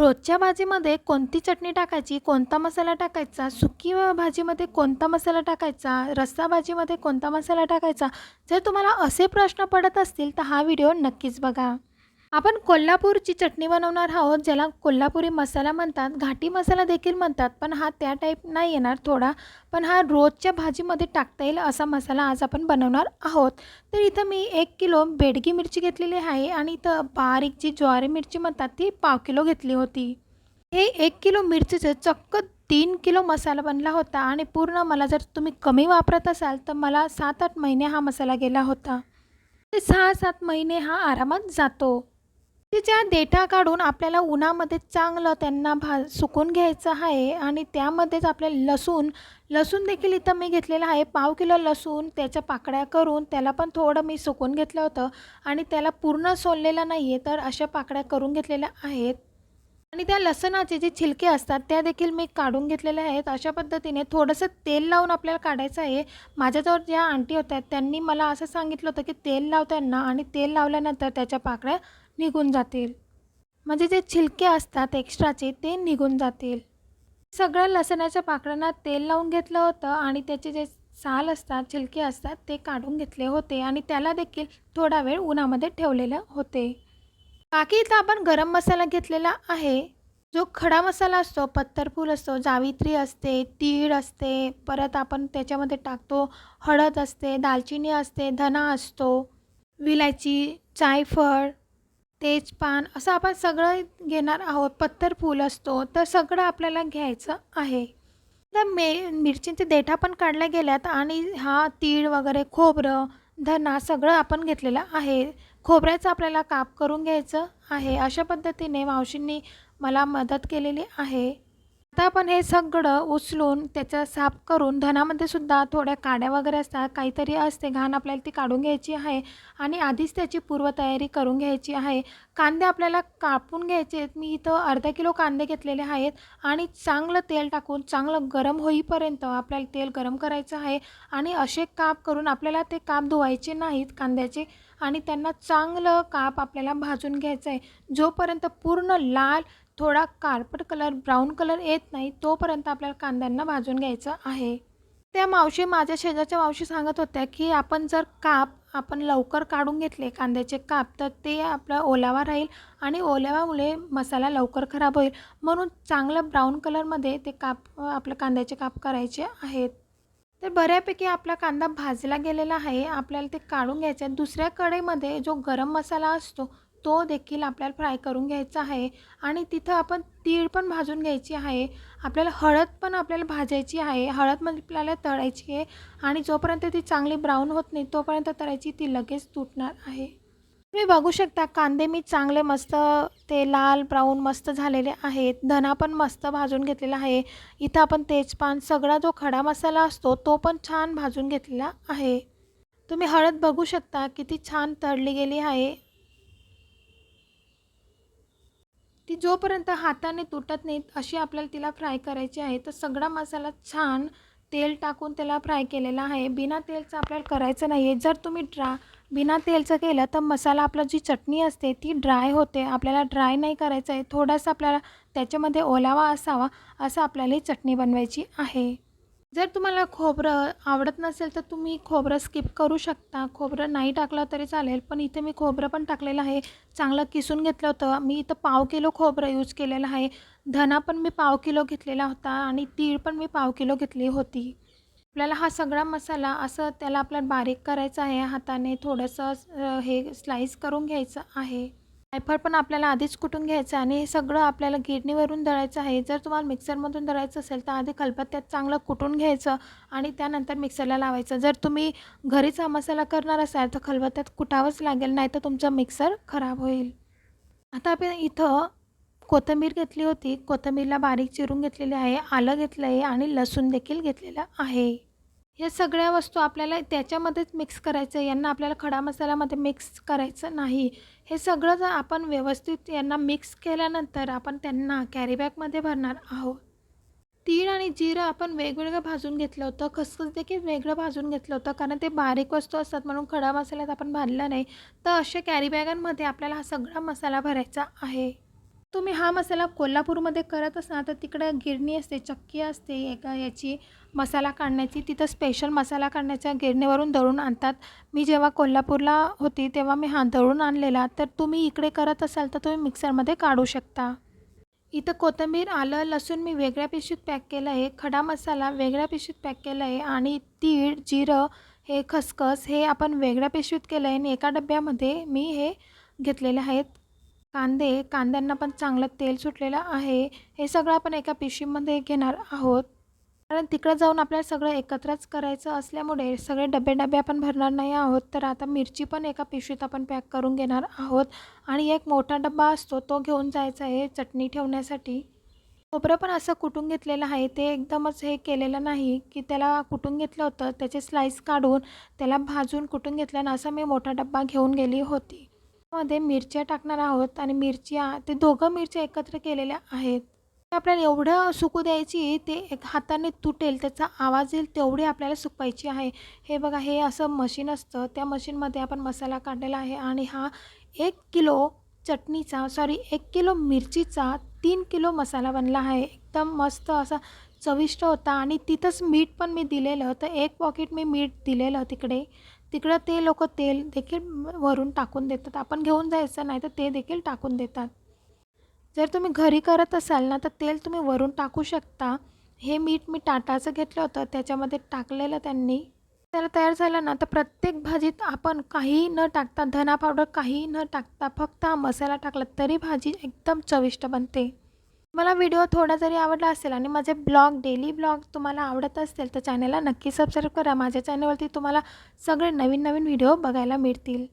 रोजच्या भाजीमध्ये कोणती चटणी टाकायची कोणता मसाला टाकायचा सुकी भाजीमध्ये कोणता मसाला टाकायचा रस्सा भाजीमध्ये कोणता मसाला टाकायचा? जर तुम्हाला असे प्रश्न पडत असतील तर हा व्हिडिओ नक्कीच बघा. आपण कोल्हापूरची चटणी बनवणार आहोत ज्याला कोल्हापुरी मसाला म्हणतात घाटी मसाला देखील म्हणतात पण हा त्या टाईप नाही येणार थोडा. पण हा रोजच्या भाजीमध्ये टाकता येईल असा मसाला आज आपण बनवणार आहोत. तर इथं मी एक किलो बेडगी मिरची घेतलेली आहे आणि इथं बारीक जी ज्वारी मिरची म्हणतात ती पाव किलो घेतली होती. हे एक किलो मिरचीचं चक्क तीन किलो मसाला बनला होता आणि पूर्ण मला जर तुम्ही कमी वापरत असाल तर मला सात आठ महिने हा मसाला गेला होता. ते सहा सात महिने हा आरामात जातो. त्या देठा काढून आपल्याला उन्हामध्ये चांगलं त्यांना भा सुकून घ्यायचं आहे आणि त्यामध्येच आपल्याला लसूण लसूण देखील इथं मी घेतलेलं आहे. पाव किलो लसूण त्याच्या पाकळ्या करून त्याला पण थोडं मी सुकून घेतलं होतं आणि त्याला पूर्ण सोललेलं नाही आहे तर अशा पाकळ्या करून घेतलेल्या आहेत. आणि त्या लसणाचे जे छिलके असतात त्या देखील मी काढून घेतलेल्या आहेत. अशा पद्धतीने थोडंसं तेल लावून आपल्याला काढायचं आहे. माझ्याजवळ ज्या आंटी होत्या त्यांनी मला असं सांगितलं होतं की तेल लावताना आणि तेल लावल्यानंतर त्याच्या पाकळ्या निघून जातील. म्हणजे जे छिलके असतात एक्स्ट्राचे ते निघून जातील. सगळ्या लसणाच्या पाकळ्यांना तेल लावून घेतलं होतं आणि त्याचे जे साल असतात छिलके असतात ते काढून घेतले होते आणि त्याला देखील थोडा वेळ उन्हामध्ये ठेवलेले होते. बाकी इथं आपण गरम मसाला घेतलेला आहे. जो खडा मसाला असतो पत्तरफूल असतो जावित्री असते तीळ असते परत आपण त्याच्यामध्ये टाकतो हळद असते दालचिनी असते धना असतो विलायची जायफळ तेजपान असं आपण सगळं घेणार आहोत. पत्तरफूल असतो. तर सगळं आपल्याला घ्यायचं आहे. तर मे मिरचींचे देठा पण काढल्या गेल्यात आणि हा तीळ वगैरे खोबरं धना सगळं आपण घेतलेलं आहे. खोबऱ्याचं आपल्याला काप करून घ्यायचं आहे. अशा पद्धतीने मावशींनी मला मदत केलेली आहे. आता आपण हे सगळं उचलून त्याचं साफ करून धनामध्ये सुद्धा थोड्या काड्या वगैरे असतात काहीतरी असते घाण आपल्याला ती काढून घ्यायची आहे आणि आधीच त्याची पूर्वतयारी करून घ्यायची आहे. कांदे आपल्याला कापून घ्यायचे आहेत. मी इथं अर्धा किलो कांदे घेतलेले आहेत आणि चांगलं तेल टाकून चांगलं गरम होईपर्यंत आपल्याला तेल गरम करायचं आहे आणि असे काप करून आपल्याला ते काप धुवायचे नाहीत कांद्याचे आणि त्यांना चांगलं काप आपल्याला भाजून घ्यायचं आहे. जोपर्यंत पूर्ण लाल थोडा कार्पट कलर ब्राऊन कलर येत नाही तोपर्यंत आपल्याला कांद्यांना भाजून घ्यायचं आहे. त्या मावशी माझ्या शेजारच्या मावशी सांगत होत्या की आपण जर काप आपण लवकर काढून घेतले कांद्याचे काप तर ते आपला ओलावा राहील आणि ओलावामुळे मसाला लवकर खराब होईल. म्हणून चांगलं ब्राऊन कलरमध्ये ते काप आपलं कांद्याचे काप करायचे आहेत. तर बऱ्यापैकी आपला कांदा भाजला गेलेला आहे. आपल्याला ते काढून घ्यायचं आहे. दुसऱ्या कढईमध्ये जो गरम मसाला असतो तो देखील आपल्याला फ्राय करून घ्यायचा आहे. आणि तिथं आपण तीळ पण भाजून घ्यायची आहे. आपल्याला हळद पण आपल्याला भाजायची आहे. हळद म्हणजे आपल्याला तळायची आहे. आणि जोपर्यंत ती चांगली ब्राऊन होत नाही तोपर्यंत तळायची ती लगेच तुटणार आहे. तुम्ही बघू शकता कांदे मी चांगले मस्त ते लाल ब्राऊन मस्त झालेले आहेत. धना पण मस्त भाजून घेतलेला आहे. इथं आपण तेजपान सगळा जो खडा मसाला असतो तो पण छान भाजून घेतलेला आहे. तुम्ही हळद बघू शकता किती छान तळली गेली आहे. ती जोपर्यंत हाताने तुटत नाहीत अशी आपल्याला तिला फ्राय करायची आहे तर सगळा मसाला छान तेल टाकून त्याला फ्राय केलेला आहे. बिना तेलचं आपल्याला करायचं नाही आहे जर तुम्ही ड्रा बिना तेलचं केलं तर मसाला आपला जी चटणी असते ती ड्राय होते. आपल्याला ड्राय नाही करायचं आहे. थोडासा आपल्याला त्याच्यामध्ये ओलावा असावा असं आपल्याला ही चटणी बनवायची आहे. जर तुम्हाला खोबरं आवडत नसेल तर तुम्ही खोबरं स्किप करू शकता. खोबरं नाही टाकलं तरी चालेल पण इथे मी खोबरं पण टाकलेलं आहे. चांगलं किसून घेतलं होतं. मी इथं पाव किलो खोबरं यूज केलेलं आहे. धना पण मी पाव किलो घेतलेला होता आणि तीळ पण मी पाव किलो घेतली होती. आपल्याला हा सगळा मसाला असं त्याला आपल्याला बारीक करायचा आहे. हाताने थोडंसं हे स्लाईस करून घ्यायचं आहे. जायफळ पण आपल्याला आधीच कुटून घ्यायचं आणि हे सगळं आपल्याला गिरणीवरून दळायचं आहे. जर तुम्हाला मिक्सरमधून दळायचं असेल तर आधी खलबत्त्यात चांगलं कुटून घ्यायचं आणि त्यानंतर मिक्सरला लावायचं. जर तुम्ही घरीच हा मसाला करणार असाल तर खलबत्त्यात कुटावंच लागेल नाही तर तुमचा मिक्सर खराब होईल. आता आपण इथं कोथिंबीर घेतली होती. कोथिंबीरला बारीक चिरून घेतलेली आहे आलं घेतलं आहे आणि लसूण देखील घेतलेलं आहे. या सगळ्या वस्तू आपल्याला त्याच्यामध्येच मिक्स करायचं आहे. यांना आपल्याला खडा मसाल्यामध्ये मिक्स करायचं नाही. हे सगळं जर आपण व्यवस्थित यांना मिक्स केल्यानंतर आपण त्यांना कॅरीबॅगमध्ये भरणार आहोत. तीळ आणि जिरं आपण वेगवेगळं भाजून घेतलं होतं. खसखस देखील वेगळं भाजून घेतलं होतं. कारण ते बारीक वस्तू असतात म्हणून खडा मसाल्यात आपण भाजला नाही. तर अशा कॅरीबॅगांमध्ये आपल्याला हा सगळा मसाला भरायचा आहे. तुम्ही हा मसाला कोल्हापूरमध्ये करत असाल तर तिकडं गिरणी असते चक्की असते एका याची मसाला काढण्याची तिथं स्पेशल मसाला काढण्याच्या गिरणीवरून दळून आणतात. मी जेव्हा कोल्हापूरला होती तेव्हा मी हा दळून आणलेला. तर तुम्ही इकडे करत असाल तर तुम्ही मिक्सरमध्ये काढू शकता. इथं कोथिंबीर आलं लसूण मी वेगळ्या पिशवीत पॅक केलं आहे. खडा मसाला वेगळ्या पिशवीत पॅक केला आहे. आणि तीळ जिरं हे खसखस हे आपण वेगळ्या पिशवीत केलं आहे. आणि एका डब्यामध्ये मी हे घेतलेले आहेत. कांदे कांद्यांना पण चांगलं तेल सुटलेलं आहे. हे सगळं आपण एका पिशवीमध्ये घेणार आहोत. कारण तिकडं जाऊन आपल्याला सगळं एकत्रच करायचं असल्यामुळे सगळे डबे डबे आपण भरणार नाही आहोत. तर आता मिरची पण एका पिशवीत आपण पॅक करून घेणार आहोत. आणि एक मोठा डबा असतो तो घेऊन जायचा आहे चटणी ठेवण्यासाठी. खोबरं पण असं कुटून घेतलेलं आहे. ते एकदमच हे केलेलं नाही की त्याला कुटून घेतलं होतं त्याचे स्लाईस काढून त्याला भाजून कुटून घेतल्यानं असं मी मोठा डब्बा घेऊन गेली होती. मध्ये मिरच्या टाकणार आहोत आणि मिरच्या ते दोघं मिरच्या एकत्र केलेल्या आहेत. ते आपल्याला एवढं सुकू द्यायची ते एक हाताने तुटेल त्याचा आवाज येईल तेवढी आपल्याला सुकवायची आहे. हे बघा हे असं मशीन असतं. त्या मशीनमध्ये आपण मसाला काढलेला आहे आणि हा एक किलो चटणीचा सॉरी एक किलो मिरचीचा तीन किलो मसाला बनला आहे. एकदम मस्त असा चविष्ट होता आणि तिथंच मीठ पण मी दिलेलं तर एक पॉकेट मी मीठ दिलेलं तिकडे. तिकडं ते लोक तेल देखील वरून टाकून देतात. आपण घेऊन जायचं नाही तर ते देखील टाकून देतात. जर तुम्ही घरी करत असाल ना तर तेल तुम्ही वरून टाकू शकता. हे मीठ मी टाटाचं घेतलं होतं. त्याच्यामध्ये टाकलेलं त्यांनी. त्याला तयार झालं ना तर प्रत्येक भाजीत आपण काही न टाकता धना पावडर काही न टाकता फक्त हा मसाला टाकला तरी भाजी एकदम चविष्ट बनते. मला व्हिडिओ थोडा जरी आवडला असेल आणि माझे ब्लॉग डेली ब्लॉग तुम्हाला आवडत असेल तर चॅनलला नक्की सबस्क्राईब करा. माझ्या चॅनलवरती तुम्हाला सगळे नवीन नवीन व्हिडिओ बघायला मिळतील.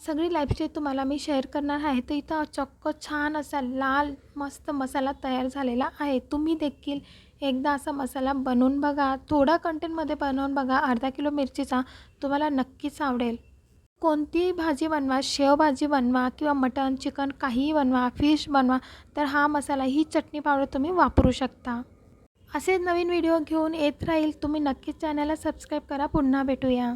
सगळी लाईफस्टाईल तुम्हाला मी शेअर करणार आहे तर इथं चक्क छान असा लाल मस्त मसाला तयार झालेला आहे. तुम्ही देखील एकदा असा मसाला बनवून बघा. थोडा कंटेंटमध्ये बनवून बघा. अर्धा किलो मिरचीचा तुम्हाला नक्कीच आवडेल. कोणतीही भाजी बनवा शेवभाजी बनवा किंवा मटण चिकन काहीही बनवा फिश बनवा तर हा मसाला ही चटणी पावडर तुम्ही वापरू शकता. असेच नवीन व्हिडिओ घेऊन येत राहील. तुम्ही नक्कीच चॅनलला सबस्क्राईब करा. पुन्हा भेटूया.